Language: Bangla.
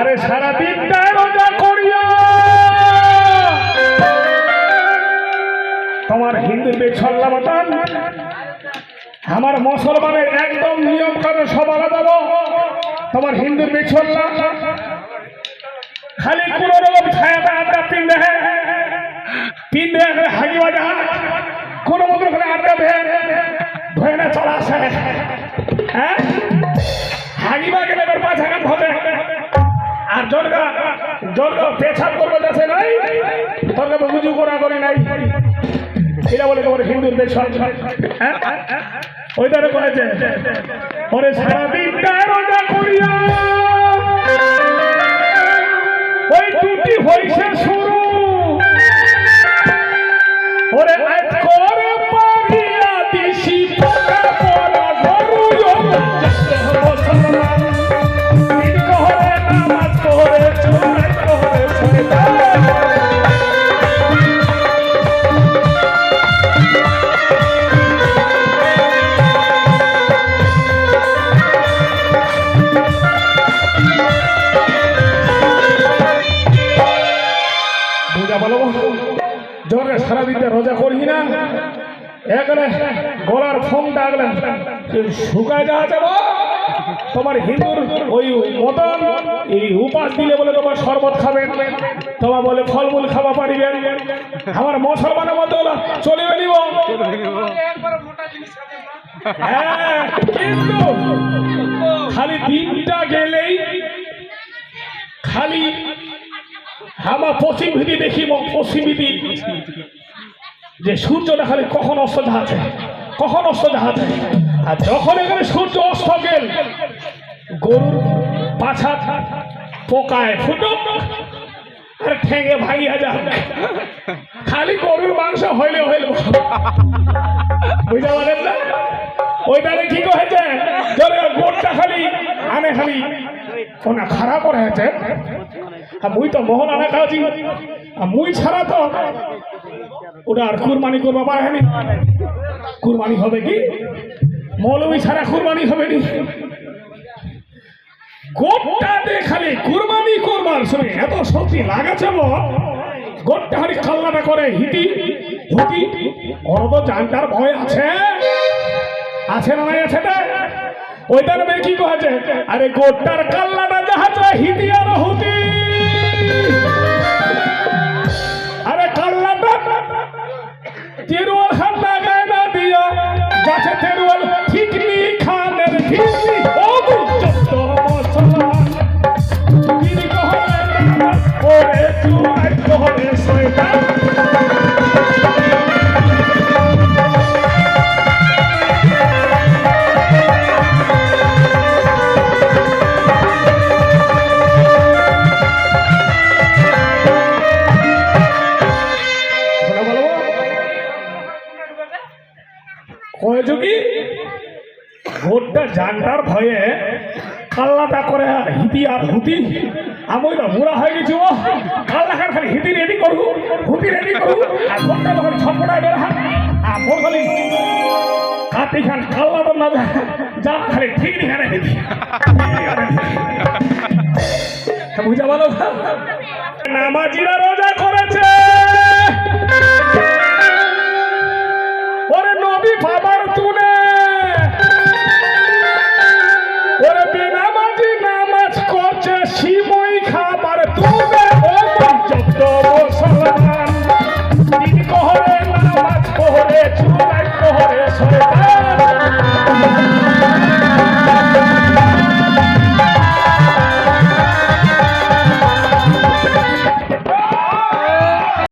আরে সারা দিনটা রোজা করিয়া তোমার হিন্দু বেছল্লা মতন আমার মুসলমানের একদম নিয়ম করে সব আলাদা। তোমার হিন্দুর বেছল্লা খালি কোন রকম ছায়াটা আড্ডা পিন্দে পিন্দে হাগি বাজা। কোন মতো করে আড্ডা দেয়। ধরে না, চলা আসে। হ্যাঁ? হাগিবা গেলে এবার পাঁচ হাজার হবে। আর জনগা জনগা পেছাব করবে দেশে নাই। তোর বুঝু করা করে নাই। এটা বলে তোমার হিন্দুর দেশ হ্যাঁ? ওই করেছে ওরে সারাদিন তেরোটা করিয়া ওই টুটি হইছে শুরু। ওরে আজ বুঝা বলো। জোরে সারাদিনটা রোজা করি না। একলে গলার ফোনটা আগলে শুকায় যাওয়া যাব তোমার হিন্দুর ওই মতন এই উপাস দিলে বলে তোমার শরবত খাবেন। তোমার বলে ফলমূল খাওয়া পারিবেন। আমার মুসলমানের মতো চলে বেরিব হ্যাঁ কিন্তু খালি দিনটা গেলেই খালি আমার পশ্চিম ভিদি দেখি পশ্চিম ভিদি যে সূর্যটা খালি কখন অস্ত যাচ্ছে কখন অস্ত যাচ্ছে আর যখন এখানে সূর্য অস্ত গেল, গরুর পাছা পোকায় ফুটো। আর ঠেঙে ভাঙিয়া যা খালি গরুর মাংস হইলে হইল। বুঝতে পারেন না? ওইটারে কি কহেছে গোটটা খালি আনে খালি। ওনা খারাপ হয়েছে আর মুই তো মোহন আনা খাওয়াছি আর মুই ছাড়া তো ওটা আর কুরবানি করবা পারেনি কুরবানি হবে কি? মৌলবি ছাড়া কুরবানি হবে নি। গোটটা দিয়ে খালি কুরবানি করবার সময় এত শক্তি লাগাছে গোটটা খালি কাল্লাটা করে হিটি, হুটি। ওর তো জানটার ভয় আছে। আছে না নাই আছে না? ওইটার মেয়ে কি কয়েছে আরে গোটটার কাল্লাটা কি? ভোটটা জানটার ভয়ে কাল্লাটা করে হিতি আর হুতি। আমি তো বুড়া হয়ে গেছি ও কাল্লাখান খালি হিতি রেডি করব, হুতি রেডি করব। আর ভোটটা তখন ছপটায় বের হাত আর ভোট খালি কাতি খান কাল্লা তো না যা খালি ঠিক এখানে হিতি বুঝা ভালো নামাজিরা রোজা করেছে। ওরে নবী